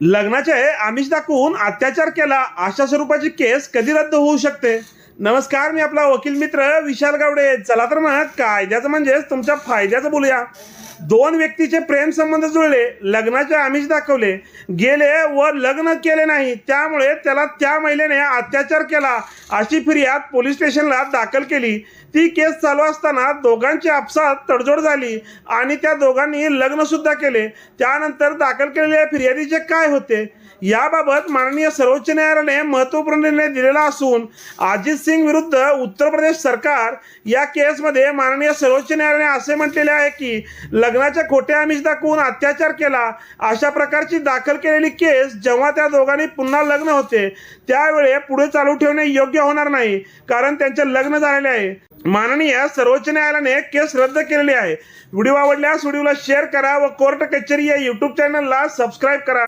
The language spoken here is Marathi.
लग्नाचे आमिष दाखवून अत्याचार केला. अशा स्वरूपाची केस कधी रद्द होऊ शकते? नमस्कार मी आपला वकील मित्र विशाल गावडे. चला तर मग कायद्याचं म्हणजेच तुमच्या फायद्याचं बोलूया. दोन व्यक्तीचे प्रेम संबंध जुळले लग्नाचे आमिष दाखवले गेले व लग्न केले नाही. त्यामुळे त्याला त्या महिलेने अत्याचार केला. अशी फिर्याद पोलीस स्टेशनला दाखल केली. ती केस चालू असताना दोघांची आपसात तडजोड झाली आणि त्या दोघांनी लग्न सुद्धा केले. त्यानंतर दाखल केलेल्या फिर्यादीचे काय होते? याबाबत माननीय सर्वोच्च न्यायालयाने महत्त्वपूर्ण निर्णय दिलेला असून अजित सिंग विरुद्ध उत्तर प्रदेश सरकार या केसमध्ये माननीय सर्वोच्च न्यायालयाने असे म्हटलेले आहे की लग्नाच्या खोट्या आमिष दाखवून अत्याचार केला अशा प्रकारची दाखल केलेली केस जेव्हा त्या दोघांनी पुन्हा लग्न होते त्यावेळी पुढे चालू ठेवणे योग्य होणार नाही कारण त्यांचे लग्न झालेले आहे. माननीय सर्वोच्च न्यायालयाने केस रद्द केलेली आहे. व्हिडिओ आवडल्यास व्हिडिओला शेअर करा व कोर्ट कचेरी या युट्यूब चॅनलला सबस्क्राईब करा.